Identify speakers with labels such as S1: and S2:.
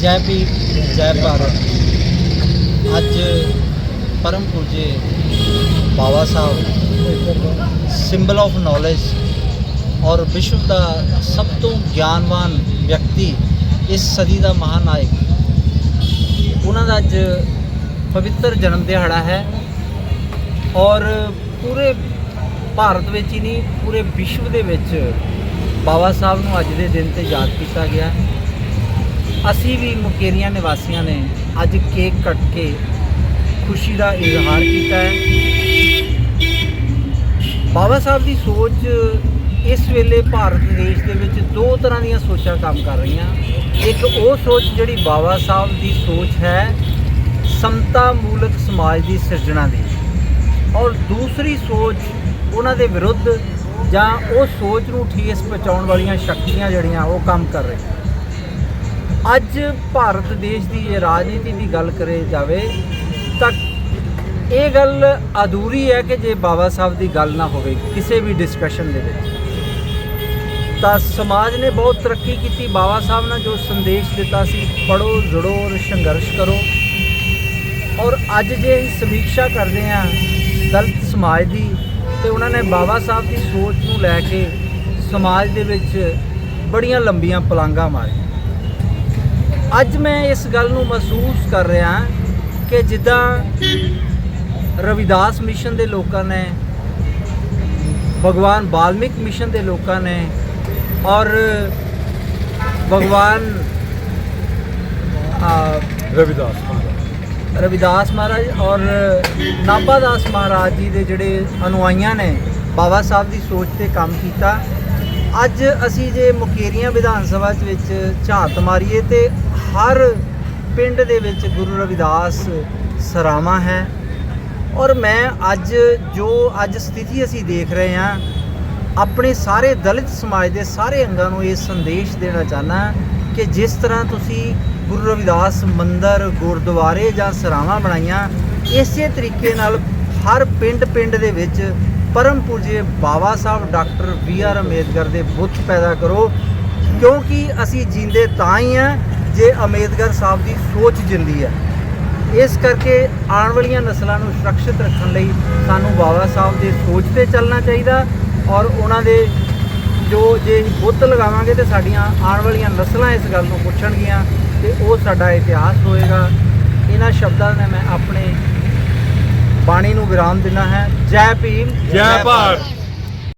S1: ਜੈ ਭੀਮ, ਜੈ ਭਾਰਤ। ਅੱਜ ਪਰਮ ਪੂਜੇ Baba Sahib symbol of knowledge ਔਰ ਵਿਸ਼ਵ ਦਾ ਸਭ ਤੋਂ ਗਿਆਨਵਾਨ ਵਿਅਕਤੀ ਇਸ ਸਦੀ ਦਾ ਮਹਾਨਾਇਕ। ਉਹਨਾਂ ਦਾ ਅੱਜ ਪਵਿੱਤਰ ਜਨਮ ਦਿਹਾੜਾ ਹੈ ਔਰ ਪੂਰੇ ਭਾਰਤ ਵਿੱਚ ਹੀ ਨਹੀਂ, ਪੂਰੇ ਵਿਸ਼ਵ ਦੇ ਵਿੱਚ ਬਾਬਾ ਸਾਹਿਬ ਨੂੰ ਅੱਜ ਦੇ ਦਿਨ ਤੇ ਯਾਦ ਕੀਤਾ ਗਿਆ। ਅਸੀਂ ਵੀ ਮੁਕੇਰੀਆਂ ਨਿਵਾਸੀਆਂ ਨੇ ਅੱਜ ਕੇਕ ਕੱਟ ਕੇ ਖੁਸ਼ੀ ਦਾ ਇਜ਼ਹਾਰ ਕੀਤਾ ਹੈ। ਬਾਬਾ ਸਾਹਿਬ ਦੀ ਸੋਚ ਇਸ ਵੇਲੇ ਭਾਰਤ ਦੇਸ਼ ਦੇ ਵਿੱਚ ਦੋ ਤਰ੍ਹਾਂ ਦੀਆਂ ਸੋਚਾਂ ਕੰਮ ਕਰ ਰਹੀਆਂ। ਇੱਕ ਉਹ ਸੋਚ ਜਿਹੜੀ ਬਾਬਾ ਸਾਹਿਬ ਦੀ ਸੋਚ ਹੈ, ਸਮਤਾ ਮੂਲਕ ਸਮਾਜ ਦੀ ਸਿਰਜਣਾ ਦੀ। ਔਰ ਦੂਸਰੀ ਸੋਚ ਉਹਨਾਂ ਦੇ ਵਿਰੁੱਧ ਜਾਂ ਉਹ ਸੋਚ ਨੂੰ ਠੇਸ ਪਹੁੰਚਾਉਣ ਵਾਲੀਆਂ ਸ਼ਕਤੀਆਂ ਜਿਹੜੀਆਂ ਉਹ ਕੰਮ ਕਰ ਰਹੀਆਂ। ਅੱਜ ਭਾਰਤ ਦੇਸ਼ ਦੀ ਜੇ ਰਾਜਨੀਤੀ ਦੀ ਗੱਲ ਕਰੇ ਜਾਵੇ, ਤਾਂ ਇਹ ਗੱਲ ਅਧੂਰੀ ਹੈ ਕਿ ਜੇ ਬਾਬਾ ਸਾਹਿਬ ਦੀ ਗੱਲ ਨਾ ਹੋਵੇ, ਕਿਸੇ ਵੀ ਡਿਸਕਸ਼ਨ ਦੇ ਵਿੱਚ। ਤਾਂ ਸਮਾਜ ਨੇ ਬਹੁਤ ਤਰੱਕੀ ਕੀਤੀ। ਬਾਬਾ ਸਾਹਿਬ ਨੇ ਜੋ ਸੰਦੇਸ਼ ਦਿੱਤਾ ਸੀ ਪੜੋ ਜੁੜੋ ਔਰ ਸੰਘਰਸ਼ ਕਰੋ। ਔਰ ਅੱਜ ਜੇ ਅਸੀਂ ਸਮੀਖਿਆ ਕਰਦੇ ਹਾਂ ਦਲਿਤ ਸਮਾਜ ਦੀ, ਤੇ ਉਹਨਾਂ ਨੇ ਬਾਬਾ ਸਾਹਿਬ ਦੀ ਸੋਚ ਨੂੰ ਲੈ ਕੇ ਸਮਾਜ ਦੇ ਵਿੱਚ ਬੜੀਆਂ ਲੰਬੀਆਂ ਪਲਾਂਘਾਂ ਮਾਰੀਆਂ। ਅੱਜ ਮੈਂ ਇਸ ਗੱਲ ਨੂੰ ਮਹਿਸੂਸ ਕਰ ਰਿਹਾ ਕਿ ਜਿੱਦਾਂ ਰਵਿਦਾਸ ਮਿਸ਼ਨ ਦੇ ਲੋਕਾਂ ਨੇ ਭਗਵਾਨ ਬਾਲਮਿਕ ਮਿਸ਼ਨ ਦੇ ਲੋਕਾਂ ਨੇ ਔਰ ਭਗਵਾਨ
S2: ਰਵਿਦਾਸ
S1: ਰਵਿਦਾਸ ਮਹਾਰਾਜ ਔਰ ਨਾਭਾ ਦਾਸ ਮਹਾਰਾਜ ਜੀ ਦੇ ਜਿਹੜੇ ਅਨੁਆਈਆਂ ਨੇ ਬਾਬਾ ਸਾਹਿਬ ਦੀ ਸੋਚ ਤੇ ਕੰਮ ਕੀਤਾ। ਅੱਜ ਅਸੀਂ ਜੇ ਮੁਕੇਰੀਆਂ ਵਿਧਾਨ ਸਭਾ ਵਿੱਚ ਝਾਤ ਮਾਰੀਏ ਤੇ ਹਰ ਪਿੰਡ ਦੇ ਵਿੱਚ ਗੁਰੂ ਰਵਿਦਾਸ ਸਰਾਵਾਂ ਹੈ। ਔਰ ਮੈਂ ਅੱਜ ਜੋ ਅੱਜ ਸਥਿਤੀ ਅਸੀਂ ਦੇਖ ਰਹੇ ਹਾਂ, ਆਪਣੇ ਸਾਰੇ ਦਲਿਤ ਸਮਾਜ ਦੇ ਸਾਰੇ ਅੰਗਾਂ ਨੂੰ ਇਹ ਸੰਦੇਸ਼ ਦੇਣਾ ਚਾਹਨਾ ਕਿ ਜਿਸ ਤਰ੍ਹਾਂ ਤੁਸੀਂ ਗੁਰੂ ਰਵਿਦਾਸ ਮੰਦਰ, ਗੁਰਦੁਆਰੇ ਜਾਂ ਸਰਾਵਾਂ ਬਣਾਈਆਂ, ਇਸੇ ਤਰੀਕੇ ਨਾਲ ਹਰ ਪਿੰਡ ਪਿੰਡ ਦੇ ਵਿੱਚ ਪਰਮ ਪੂਜੇ Baba Sahib, doctor B R Ambedkar ਦੇ ਬੁੱਤ ਪੈਦਾ ਕਰੋ। ਕਿਉਂਕਿ ਅਸੀਂ ਜੀਂਦੇ ਤਾਂ ਹੀ ਆ ਜੇ ਅੰਬੇਦਕਰ ਸਾਹਿਬ ਦੀ ਸੋਚ ਜਿੰਦੀ ਹੈ, ਇਸ ਕਰਕੇ ਆਉਣ ਵਾਲੀਆਂ ਨਸਲਾਂ ਨੂੰ ਸੁਰੱਖਿਅਤ ਰੱਖਣ ਲਈ ਸਾਨੂੰ ਬਾਬਾ ਸਾਹਿਬ ਦੇ ਸੋਚ ਤੇ ਚੱਲਣਾ ਚਾਹੀਦਾ ਔਰ ਉਹਨਾਂ ਦੇ ਜੋ ਜੇ ਬੁੱਤ ਲਗਾਵਾਂਗੇ ਤੇ ਸਾਡੀਆਂ ਆਉਣ ਵਾਲੀਆਂ ਨਸਲਾਂ ਇਸ ਗੱਲ ਨੂੰ ਪੁੱਛਣਗੀਆਂ ਤੇ ਉਹ ਸਾਡਾ ਇਤਿਹਾਸ ਹੋਏਗਾ। ਇਹਨਾਂ ਸ਼ਬਦਾਂ ਨੇ ਮੈਂ ਆਪਣੇ ਬਾਣੀ ਨੂੰ ਵਿਰਾਮ ਦਿੰਦਾ ਹੈ। ਜੈ ਭੀਮ।
S2: ਜੈ ਭਾਰਤ।